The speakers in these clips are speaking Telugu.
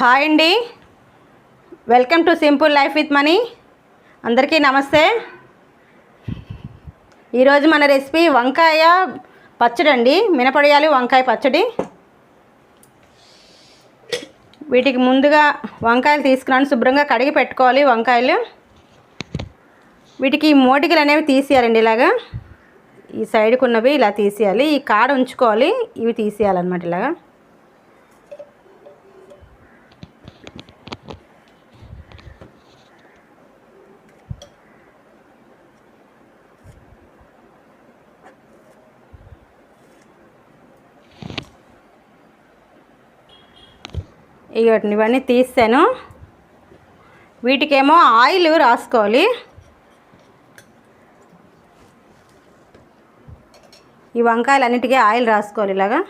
హాయ్ అండి. Welcome to simple life with money అందరికీ నమస్తే. ఈరోజు మన రెసిపీ వంకాయ పచ్చడి అండి. మినపడియాలి వంకాయ పచ్చడి. వీటికి ముందుగా వంకాయలు తీసుకున్నాను. శుభ్రంగా కడిగి పెట్టుకోవాలి వంకాయలు. వీటికి మోటికలు అనేవి తీసేయాలండి ఇలాగా. ఈ సైడ్కి ఉన్నవి ఇలా తీసేయాలి. ఈ కాడ ఉంచుకోవాలి. ఇవి తీసేయాలన్నమాట ఇలాగా. ఇవన్నీ ఇవన్నీ తీసాను వీటికేమో ఆయిల్ రాసుకోవాలి. ఈ వంకాయలు అన్నిటికీ ఆయిల్ రాసుకోవాలి ఇలాగా.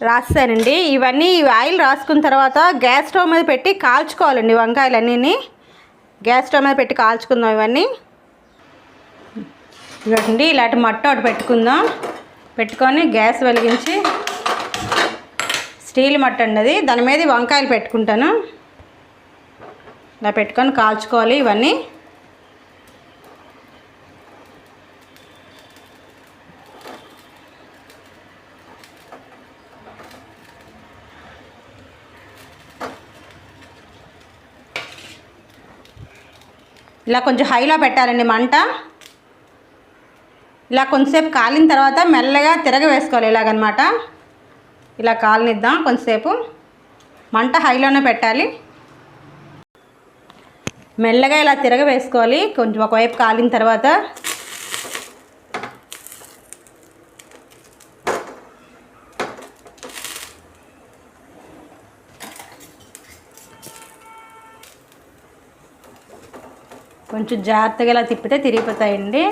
రాస్తానండి. ఇవన్నీ ఆయిల్ రాసుకున్న తర్వాత గ్యాస్ స్టవ్ మీద పెట్టి కాల్చుకోవాలండి వంకాయలన్నీ గ్యాస్ స్టవ్ మీద పెట్టి కాల్చుకుందాం ఇవన్నీ. ఇవ్వండి ఇలాంటి మట్ట ఒకటి పెట్టుకుందాం. పెట్టుకొని గ్యాస్ వెలిగించి స్టీల్ మట్ట అండి అది దాని మీద వంకాయలు పెట్టుకుంటాను. ఇలా పెట్టుకొని కాల్చుకోవాలి ఇవన్నీ. ఇలా కొంచెం హైలో పెట్టాలండి మంట. ఇలా కొంచెంసేపు కాలిన తర్వాత మెల్లగా తిరగ వేసుకోవాలి ఇలాగనమాట. ఇలా కాలనిద్దాం కొంచెంసేపు మంట హైలోనే పెట్టాలి. మెల్లగా ఇలా తిరగ వేసుకోవాలి. కొంచెం ఒకవైపు కాలిన తర్వాత కొంచెం జాగ్రత్తగా ఇలా తిప్పితే తిరిగిపోతాయండి.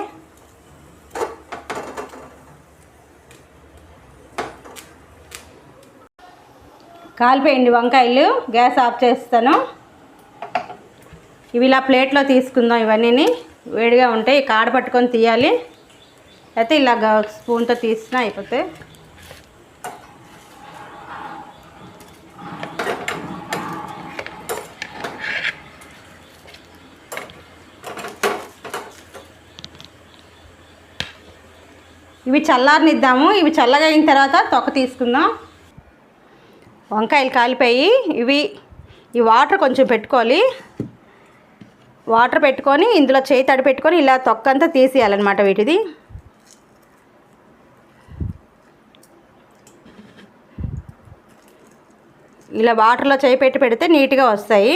కాలిపోయండి వంకాయలు గ్యాస్ ఆఫ్ చేస్తాను. ఇవి ఇలా ప్లేట్లో తీసుకుందాం ఇవన్నీ వేడిగా ఉంటాయి కాడ పట్టుకొని తీయాలి. అయితే ఇలా స్పూన్తో తీసినా అయిపోతే ఇవి చల్లారనిద్దాము. ఇవి చల్లగా అయిన తర్వాత తొక్క తీసుకుందాం. వంకాయలు కాలిపోయి ఇవి ఈ వాటర్ కొంచెం పెట్టుకోవాలి. వాటర్ పెట్టుకొని ఇందులో చేయి తడి పెట్టుకొని ఇలా తొక్క అంతా తీసేయాలన్నమాట వీటిది. ఇలా వాటర్లో చేయి పెట్టి పెడితే నీట్గా వస్తాయి.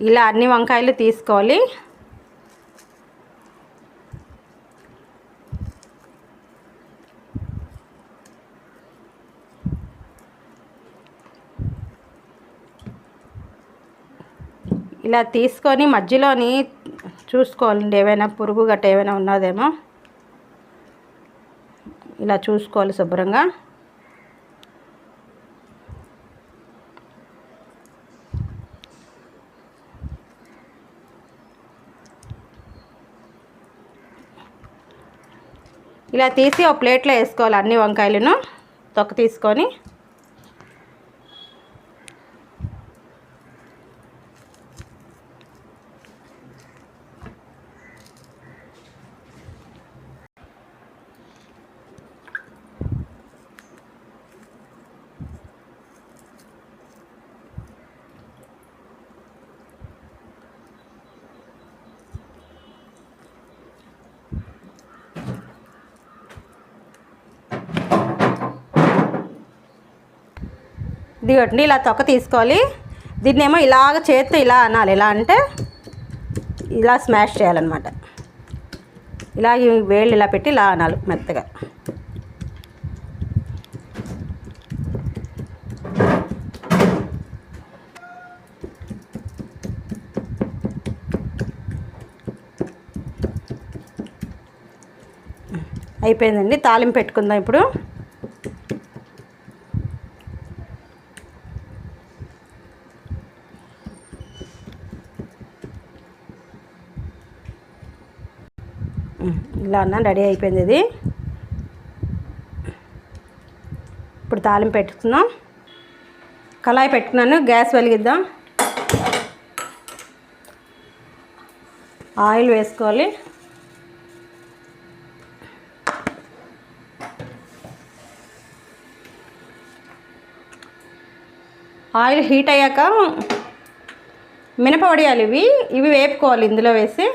ఇలా అన్ని వంకాయలు తీసుకోవాలి. ఇలా తీసుకొని మధ్యలోని చూసుకోవాలండి ఏమైనా పురుగు గట్ట ఏమైనా ఉన్నదేమో. ఇలా చూసుకోవాలి శుభ్రంగా. ఇలా తీసి ఒక ప్లేట్లో వేసుకోవాలి అన్ని వంకాయలను తొక్క తీసుకొని. దిగండి ఇలా తొక్క తీసుకోవాలి. దీన్నేమో ఇలాగ చేత్తో ఇలా అనాలి. ఎలా అంటే ఇలా స్మాష్ చేయాలన్నమాట. ఇలా ఈ వేళ్ళు ఇలా పెట్టి ఇలా అనాలి మెత్తగా. అయిపోయిందండి. తాలింపు పెట్టుకుందాం ఇప్పుడు. ఇలా అన్నా రెడీ అయిపోయింది ఇది. ఇప్పుడు తాలింపు పెట్టుకుందాం. కళాయి పెట్టుకున్నాను గ్యాస్ వెలిగిద్దాం. ఆయిల్ వేసుకోవాలి. ఆయిల్ హీట్ అయ్యాక మినప వడియాలు ఇవి ఇవి వేపుకోవాలి ఇందులో వేసి.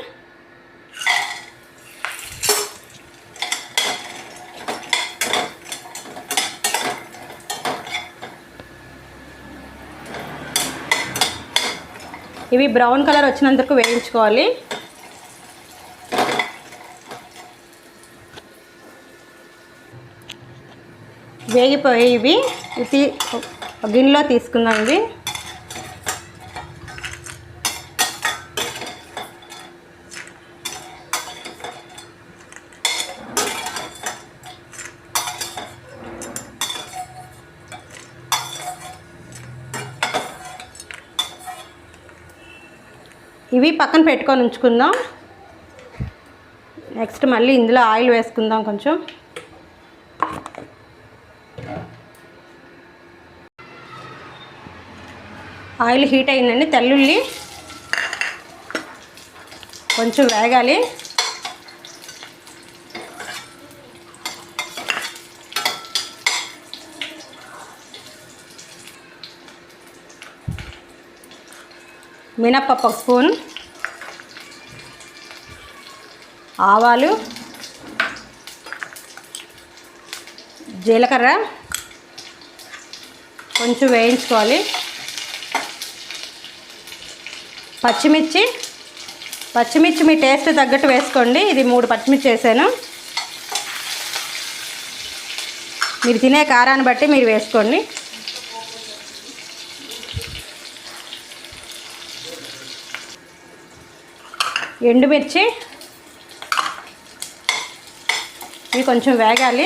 ఇవి బ్రౌన్ కలర్ వచ్చినంతకు వేయించుకోవాలి. వేగిపోయి ఇవి ఇవి గిన్నెలో తీసుకుందాం ఇవి. ఇవి పక్కన పెట్టుకొని ఉంచుకుందాం. నెక్స్ట్ మళ్ళీ ఇందులో ఆయిల్ వేసుకుందాం కొంచెం. ఆయిల్ హీట్ అయిందండి తెల్లుల్లి కొంచెం వేగాలి. మినప్పప్పు ఒక స్పూన్ ఆవాలు జీలకర్ర కొంచెం వేయించుకోవాలి. పచ్చిమిర్చి పచ్చిమిర్చి మీ టేస్ట్ తగ్గట్టు వేసుకోండి. ఇది మూడు పచ్చిమిర్చి వేసాను. మీరు తినే కారాన్ని బట్టి మీరు వేసుకోండి. ఎండుమిర్చి. ఇవి కొంచెం వేగాలి.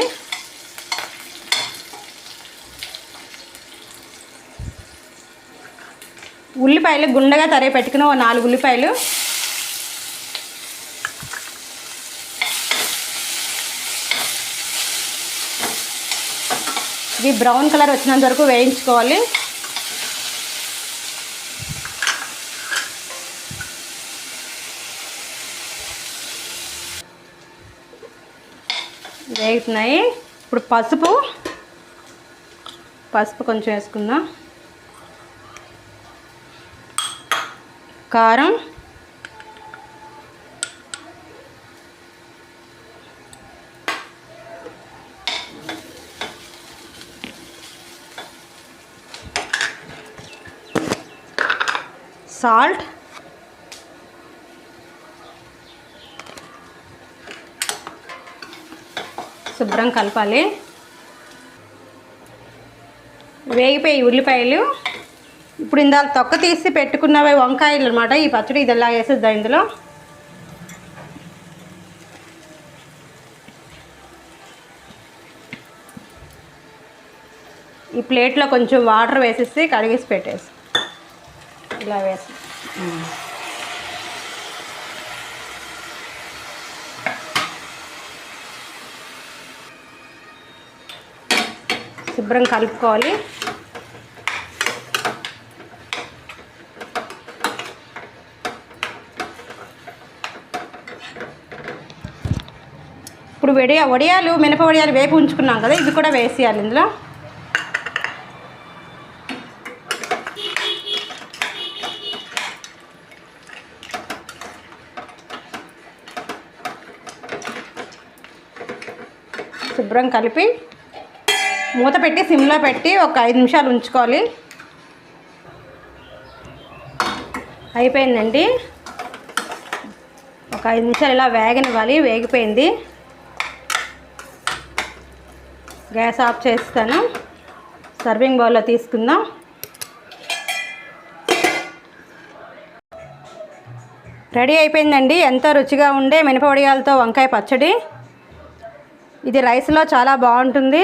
ఉల్లిపాయలు గుండగా తరిగి పెట్టుకుని ఓ నాలుగు ఉల్లిపాయలు. ఇవి బ్రౌన్ కలర్ వచ్చినంత వరకు వేయించుకోవాలి. వేగుతున్నాయి. ఇప్పుడు పసుపు. పసుపు కొంచెం వేసుకుందాం. కారం. సాల్ట్. శుభ్రం కలపాలి. వేగిపోయి ఉల్లిపాయలు. ఇప్పుడు ఇందాక తొక్క తీసి పెట్టుకున్నవి వంకాయలు అనమాట ఈ పచ్చడి ఇది ఎలా వేసేద్దాం ఇందులో? ఈ ప్లేట్లో కొంచెం వాటర్ వేసేసి కడిగేసి పెట్టేసి. ఇలా వేసి శుభ్రం కలుపుకోవాలి. ఇప్పుడు వడియా వడియాలు మినప వడియాలు వేపు ఉంచుకున్నాం కదా ఇవి కూడా వేసేయాలి ఇందులో. శుభ్రం కలిపి మూత పెట్టి సిమ్లో పెట్టి ఒక ఐదు నిమిషాలు ఉంచుకోవాలి. అయిపోయిందండి. ఒక ఐదు నిమిషాలు ఇలా వేగనివ్వాలి. వేగిపోయింది. గ్యాస్ ఆఫ్ చేస్తాను. సర్వింగ్ బౌల్లో తీసుకుందాం. రెడీ అయిపోయిందండి. ఎంతో రుచిగా ఉండే మినపవడియాలతో వంకాయ పచ్చడి. ఇది రైస్లో చాలా బాగుంటుంది.